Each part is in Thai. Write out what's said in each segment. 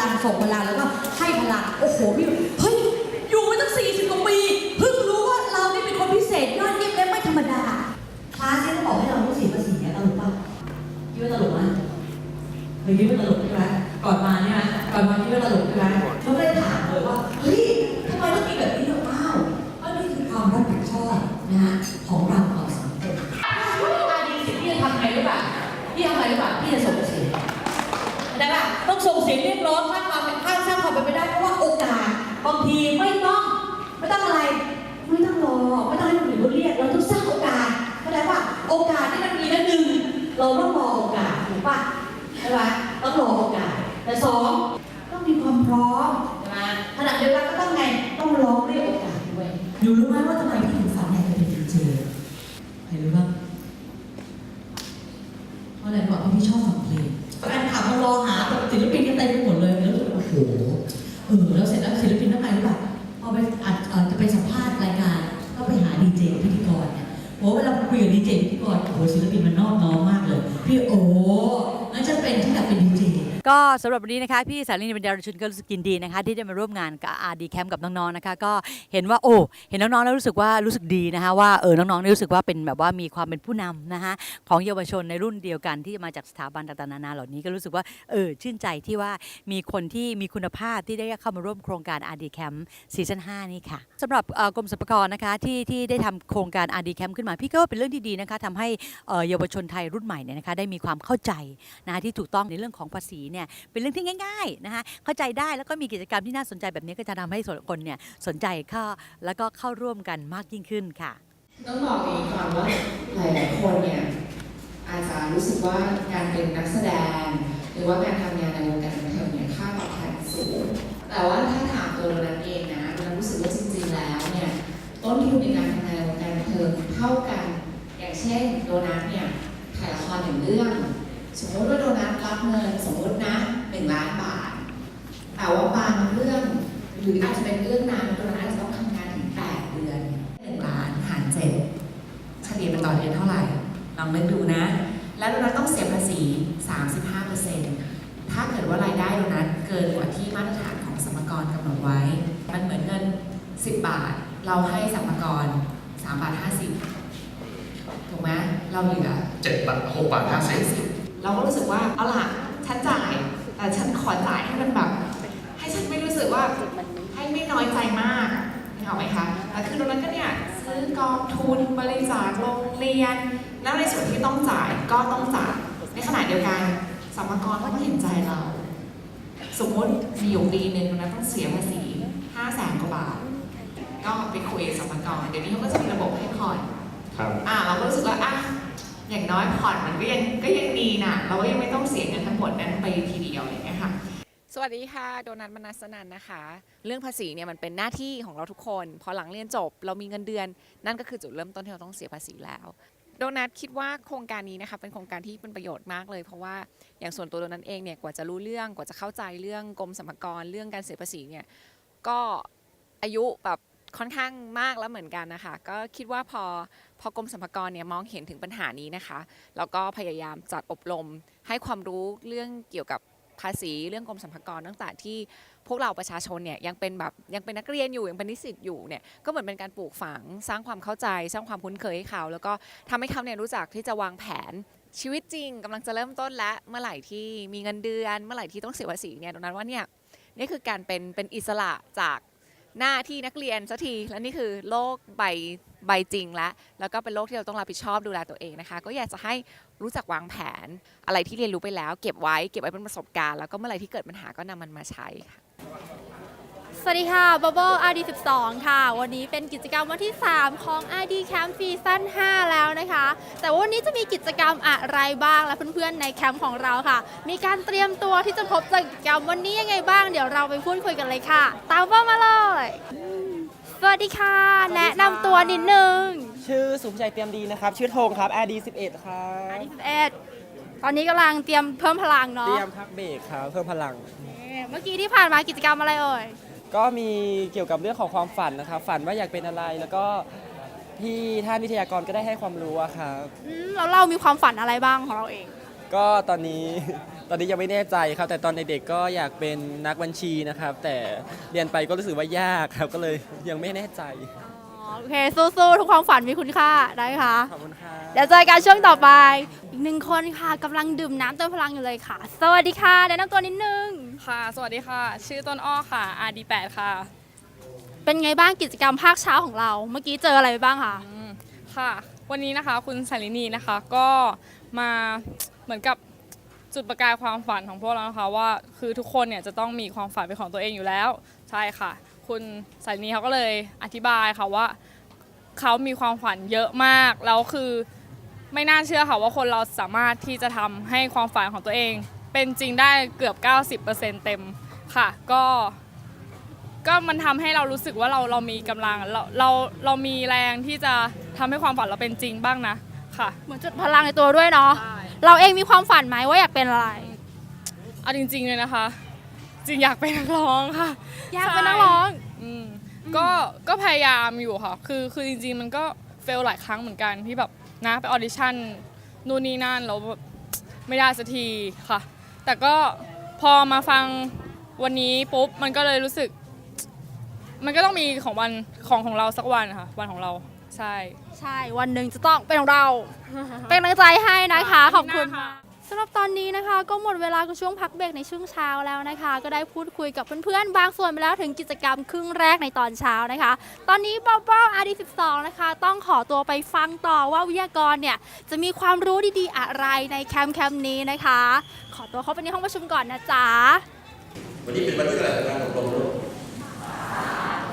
ลังส่งพลังแล้วก็ให้พลังโอ้โหพี่เฮ้ยอยู่มาตั้ง40กว่าปีเพิ่งรู้ว่าเรานี่เป็นคนพิเศษยอดเยี่ยมและไม่ธรรมดาคลาสเนี่ยเขาบอกให้เราต้องเสียภาษีเนี่ยตลกป่ะคิดว่าตลกไหมเคยคิดว่าตลกใช่ไหมก่อนมาเนี่ย ล่ะ ต้องส่งเสียงเรียกร้องสร้างความเป็นข้างสร้างความเป็นไปได้เพราะว่าโอกาสบางทีไม่ต้องไม่ต้องอะไรไม่ต้องรอไม่ต้องให้คนอื่นเขาเรียกเราต้องสร้างโอกาสเข้าใจป่ะโอกาสที่มันมีนั่นหนึ่งเราต้องรอโอกาสถูกป่ะใช่ไหมต้องรอโอกาสแต่สอง ดีเจพิธีกรเนี่ยโอ้เวลาคุยกับดีเจพิธีกรโอ้โหศิลปินมันนอบน้อมมากเลย พี่โอ้ ก็สำหรับวันนี้นะคะพี่สาลีนิบรรดาชุนก็รู้สึกยินดีนะคะ ที่ได้มาร่วมงานกับอาร์ดีแคมกับน้องๆนะคะก็เห็นว่าโอ้เห็นน้องๆแล้วรู้สึกว่ารู้สึกดีนะคะว่าเออน้องๆนี่รู้สึกว่าเป็นแบบว่ามีความเป็นผู้นำนะคะของเยาวชนในรุ่นเดียวกันที่มาจากสถาบันต่างๆนานาเหล่านี้ก็รู้สึกว่าเออชื่นใจที่ว่ามีคนที่มีคุณภาพที่ได้เข้ามาร่วมโครงการ RD Camp ซีซั่น5นี่ค่ะสำหรับกรมสรรพากรนะคะที่ที่ได้ทำโครงการ RD Camp ขึ้นมาพี่ก็ว่าเป็นเรื่องที่ดีนะคะทำให้เอ่อเยาวชนไทยรุ่นใหม่เนี่ยนะคะได้มีความเข้าใจนะคะที่ถูกต้องในเรื่องของภาษีเนี่ยเป็นเรื่องที่ง่ายๆนะคะเข้าใจได้แล้วก็มีกิจกรรมที่น่าสนใจแบบนี้ก็จะทำให้คนเนี่ยสนใจเข้าแล้วก็เข้าร่วมกันมากยิ่งขึ้นค่ะต้องบอกอย่างนี้ก่อนว่าหลายๆคนเนี่ยอาจจะรู้สึกว่าการเป็นนักแสดง หรือว่าการทำงานใน หรืออาจจะเป็นเรื่องนั้นโดนัทอาจจะต้องทำงานถึงแปดเดือนหนึ่งล้านหารเจ็ดเฉลี่ยเป็นต่อเดือนเท่าไหร่ ลองนึกดูนะ แล้วโดนัทต้องเสียภาษี 35%ถ้าเกิดว่ารายได้โดนัทเกินกว่าที่มาตรฐานของสมรกรกำหนดไว้ มันเหมือนเงิน 10 บาท เราให้สมรกร3บาท50ถูกไหมเราเหลือเจ็ดบาทหกบาทห้าสิบเราก็รู้สึกว่าเอาล่ะฉันจ่ายแต่ฉันขอจ่ายให้มันแบบ ให้ฉันไม่รู้สึกว่าให้ไม่น้อยใจมากอะนึกออกไหมคะแต่คือตรงนั้นก็เนี่ยซื้อกองทุนบริจาคโรงเรียน แล้วในส่วนที่ต้องจ่ายก็ต้องจ่ายในขณะเดียวกันสมกรก็ต้องเห็นใจเรา สมมติมีอยู่ปีหนึ่งนะต้องเสียภาษี5 0 0แสนกว่าบาท ก็ไปคุยกับสมกรเดี๋ยวนี้เขาก็จะมีระบบให้ผ่อนครับอ่าเราก็รู้สึกว่าอะอย่างน้อยผ่อนมันก็ยังก็ยังดีนะเราก็ยังไม่ต้องเสียเงินทั้งหมดนั้นไปทีเดียวอย่างเงี้ยค่ะ สวัสดีค่ะ โดนัทมนัสนันนะคะ เรื่องภาษีเนี่ยมันเป็นหน้าที่ของเราทุกคน พอหลังเรียนจบ เรามีเงินเดือน นั่นก็คือจุดเริ่มต้นที่เราต้องเสียภาษีแล้ว โดนัทคิดว่าโครงการนี้นะคะเป็นโครงการที่เป็นประโยชน์มากเลย เพราะว่าอย่างส่วนตัวโดนัทเองเนี่ยกว่าจะรู้เรื่องกว่าจะเข้าใจเรื่องกรมสรรพากรเรื่องการเสียภาษีเนี่ยก็อายุแบบค่อนข้างมากแล้วเหมือนกันนะคะ ก็คิดว่าพอพอกรมสรรพากรเนี่ยมองเห็นถึงปัญหานี้นะคะ แล้วก็พยายามจัดอบรมให้ความรู้เรื่องเกี่ยวกับ ภาษีเรื่องกรมสรรพากรตั้งแต่ที่พวกเราประชาชนเนี่ยยังเป็นแบบยังเป็นนักเรียนอยู่ยังเป็นนิสิตอยู่เนี่ยก็เหมือนเป็นการปลูกฝังสร้างความเข้าใจ สร้างความคุ้นเคยให้เขา แล้วก็ทำให้เขาเนี่ยรู้จักที่จะวางแผนชีวิตจริงกำลังจะเริ่มต้นและเมื่อไหร่ที่มีเงินเดือน เมื่อไหร่ที่ต้องเสียภาษีเนี่ยตรงนั้นว่าเนี่ยนี่คือการเป็นเป็นอิสระจาก หน้าที่นักเรียนสักที และนี่คือโลกใบใบจริงแล้วแล้วก็เป็นโลกที่เราต้องรับผิดชอบดูแลตัวเองนะคะ ก็อยากจะให้รู้จักวางแผนอะไรที่เรียนรู้ไปแล้ว เก็บไว้เก็บไว้เป็นประสบการณ์แล้วก็เมื่อไหร่ที่เกิดปัญหาก็นำมันมาใช้ค่ะ สวัสดีค่ะ Bubble RD 12 ค่ะ วันนี้เป็นกิจกรรมวันที่ 3 ของ RD Camp ซีซั่น5แล้วนะคะ แต่ว่าวันนี้จะมีกิจกรรมอะไรบ้างและเพื่อนๆในแคมป์ของเราค่ะ มีการเตรียมตัวที่จะพบกิจกรรมวันนี้ยังไงบ้าง เดี๋ยวเราไปพูดคุยกันเลยค่ะ ตามเป้ามาเลยอืมสวัสดีค่ะ แนะนำตัวนิดนึง ชื่อสุภชัยเตรียมดีนะครับ ชื่อธงครับ RD 11 ครับ RD 11 ตอนนี้กำลังเตรียมเพิ่มพลังเตเนาะรียมพักเบรกครับ เพิ่มพลังนี่เมื่อกี้ที่ผ่านมากิจกรรมอะไรเอ่ย ก็มีเกี่ยวกับเรื่องของความฝันนะครับ ฝันว่าอยากเป็นอะไรแล้วก็พี่ท่านวิทยากรก็ได้ให้ความรู้อะครับ อืมแล้วเรามีความฝันอะไรบ้างของเราเอง ก็ตอนนี้ ตอนนี้ยังไม่แน่ใจครับ แต่ตอนเด็กๆก็อยากเป็นนักบัญชีนะครับ แต่เรียนไปก็รู้สึกว่ายากครับ ก็เลยยังไม่แน่ใจอ๋อโอเค สู้ๆ ทุกความฝันมีคุณค่าได้ค่ะ ขอบคุณครับ เดี๋ยวเจอกันช่วงต่อไป อีกหนึ่งคนค่ะกำลังดื่มน้ำเติมพลังอยู่เลยค่ะ สวัสดีค่ะแนะนำตัวนิดนึง ค่ะ สวัสดีค่ะ ชื่อต้นอ้อค่ะ RD8 ค่ะ เป็นไงบ้างกิจกรรมภาคเช้าของเรา เมื่อกี้เจออะไรไปบ้างคะอืมค่ะ วันนี้นะคะคุณสารินีนะคะก็มาเหมือนกับจุดประกายความฝันของพวกเรานะคะว่าคือทุกคนเนี่ยจะต้องมีความฝันเป็นของตัวเองอยู่แล้ว ใช่ค่ะ คุณสารินีเขาก็เลยอธิบายค่ะว่าเขามีความฝันเยอะมากแล้วคือไม่น่าเชื่อค่ะว่าคนเราสามารถที่จะทำให้ความฝันของตัวเอง เป็นจริงได้เกือบ 90%เต็มค่ะ ก็ก็มันทำให้เรารู้สึกว่าเราเรามีกำลังเราเราเรามีแรงที่จะทำให้ความฝันเราเป็นจริงบ้างนะค่ะ เหมือนจุดพลังในตัวด้วยเนาะใช่เราเองมีความฝันไหมว่าอยากเป็นอะไรเอาจริง ๆเลยนะคะ จริงอยากเป็นนักร้องค่ะ อยากเป็นนักร้องอืมก็ก็พยายามอยู่ค่ะ คือคือจริง ๆ มันก็เฟลหลายครั้งเหมือนกันที่แบบนะไปออดิชั่นนู่นนี่นั่นแล้วแบบไม่ได้สักทีค่ะ แต่ก็พอมาฟังวันนี้ปุ๊บมันก็เลยรู้สึก มันก็ต้องมีของวันของของเราสักวันค่ะ วันของเราใช่ ใช่ วันหนึ่งจะต้องเป็นของเรา เป็นกำลังใจให้นะคะค่ะขอบคุณขอบคุณค่ะค่ะ สำหรับตอนนี้นะคะ ก็หมดเวลากับช่วงพักเบรกในช่วงเช้าแล้วนะคะ ก็ได้พูดคุยกับเพื่อนๆ บางส่วนไปแล้วถึงกิจกรรมครึ่งแรกในตอนเช้านะคะ ตอนนี้บ๊อบบ๊อบอาร์ดี12นะคะ ต้องขอตัวไปฟังต่อว่าวิทยากรเนี่ยจะมีความรู้ดีๆ อะไรในแคมป์แคมป์นี้นะคะ ขอตัวเข้าไปในห้องประชุมก่อนนะจ๊ะวันนี้เป็นวันที่เท่าไหร่ของการอบรมลูก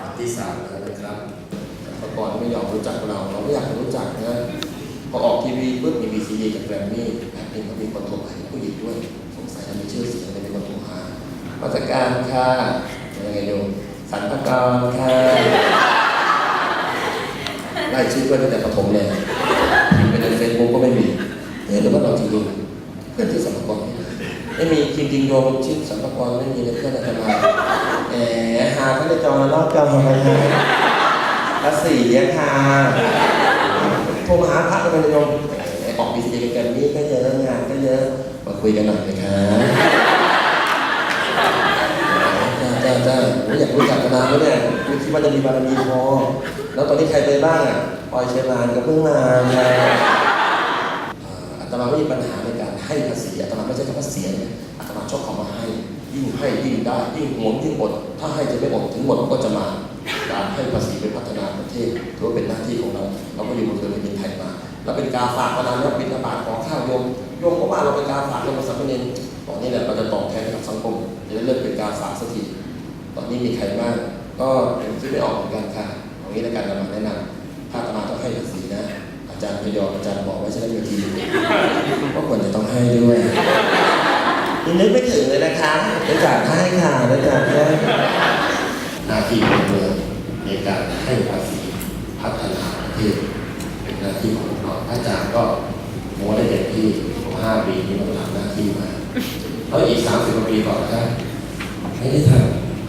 วันที่สามแล้วนะครับเมื่อก่อนไม่ยอมรู้จักเราเราไม่อยากจะรู้จักนะ พอออกทีวีปุ๊บมีบีซีดีกับแกรมมี่แอบเป็นมีคนโทรหาผู้หญิงด้วย สงสัยจะมีชื่อเสียงเลยมีคนโทรหามาจัดการค่ะยังไงโยมสรรพากรค่ะไล่ชื่อเพื่อนตั้งแต่ประถมเลยเป็นในเฟซบุ๊กก็ไม่มีเห็นหรือว่าเราจริงๆเพื่อนที่สรรพากรไม่มีจริงๆโยมชื่อสรรพากรไม่มีในเพื่อนอาตมาแหมหาเขาในจอนอกจอทำไมฮะภาษีอะค่ะ โทรมาหาพระกันเลยโยมแหมออกบีซีกันนี่ก็เยอะงานก็เยอะมาคุยกันหน่อยนะคะจ้าจ้าจ้าไม่อยากรู้จักกันนานแล้วเนี่ยไม่คิดว่าจะมีบารมีพอ แล้วตอนนี้ใครไปบ้างอะปอยเชยร์มานก็เพิ่งมาอาอาตมาไม่มีปัญหาในการให้ภาษีอาตมาไม่ใช่คำว่าเสียอาตมาชอบคำว่าให้ ยิ่งให้ยิ่งได้ ยิ่งหวงยิ่งอด ถ้าให้จะไม่อดถึงหมดก็จะมา การให้ภาษีเป็นพัฒนาประเทศถือว่าเป็นหน้าที่ของเรา เราก็อยู่บนเรือแผ่นดินไทยมาเราเป็นการฝากมานานแล้วบิณฑบาตของข้าวโยมโยมก็ว่าเราเป็นการฝากเราเป็นสัมเนรตอนนี้แหละเราจะตอบแทนกับสังคมจะได้เลิกเป็นการฝากสักทีตอนนี้มีใครบ้างก็ยังคิดไม่ออกเหมือนกันค่ะเอางี้ในการนำมาแนะนำถ้าตมาต้องให้ภาษีนะ อาจารย์พยอมอาจารย์บอกไว้ใช่ไหมเมื่อกี้ว่าควรจะต้องให้ด้วยยังนึกไม่ถึงเลยนะคะได้จากให้ค่ะได้จากให้นาที่ของเมือง ในการให้ภาษีพัฒนาประเทศเป็นหน้าที่ของเราอาจารย์ก็โม้ได้เต็มที่ห้าปีนี้เราทำหน้าที่มาแล้วอีกสามสิบกว่าปีก่อนนะไม่ได้ท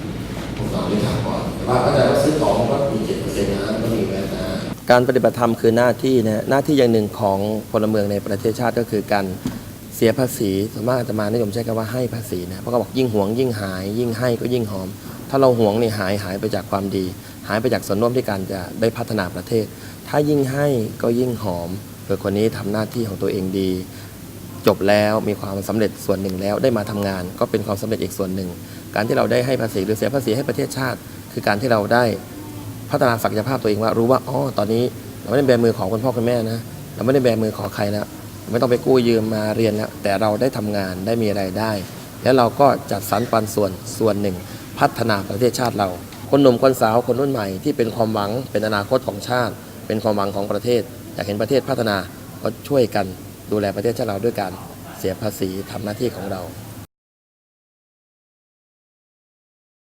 ำพวกเราได้ทำก่อนแต่ว่าเข้าใจว่าซื้อของก็มีเจ็ดเปอร์เซ็นต์นะก็มีแวนนะการปฏิบัติธรรมคือหน้าที่นะหน้าที่อย่างหนึ่งของพลเมืองในประเทศชาติก็คือการเสียภาษีส่วนมากอาตมานิยมใช้คำว่าให้ภาษีนะเพราะเขาบอกยิ่งหวงยิ่งหาย ยิ่งให้ก็ยิ่งหอม ถ้าเราหวงนี่หายหายไปจากความดี หายไปจากส่วนร่วมที่การจะได้พัฒนาประเทศ ถ้ายิ่งให้ก็ยิ่งหอมเผื่อคนนี้ทำหน้าที่ของตัวเองดี จบแล้วมีความสำเร็จส่วนหนึ่งแล้วได้มาทำงาน ก็เป็นความสำเร็จอีกส่วนหนึ่ง การที่เราได้ให้ภาษีหรือเสียภาษีให้ประเทศชาติ คือการที่เราได้พัฒนาศักยภาพตัวเองว่ารู้ว่าอ๋อตอนนี้เราไม่ได้แบมือของคุณพ่อคุณแม่นะเราไม่ได้แบมือขอใครแล้วไม่ต้องไปกู้ยืมมาเรียนแล้วแต่เราได้ทำงานได้มีรายได้ แล้วเราก็จัดสรรปันส่วนส่วนหนึ่ง พัฒนาประเทศชาติเรา คนหนุ่มคนสาวคนรุ่นใหม่ที่เป็นความหวังเป็นอนาคตของชาติ เป็นความหวังของประเทศอยากเห็นประเทศพัฒนาก็ช่วยกันดูแลประเทศชาติเราด้วยการเสียภาษีทำหน้าที่ของเรา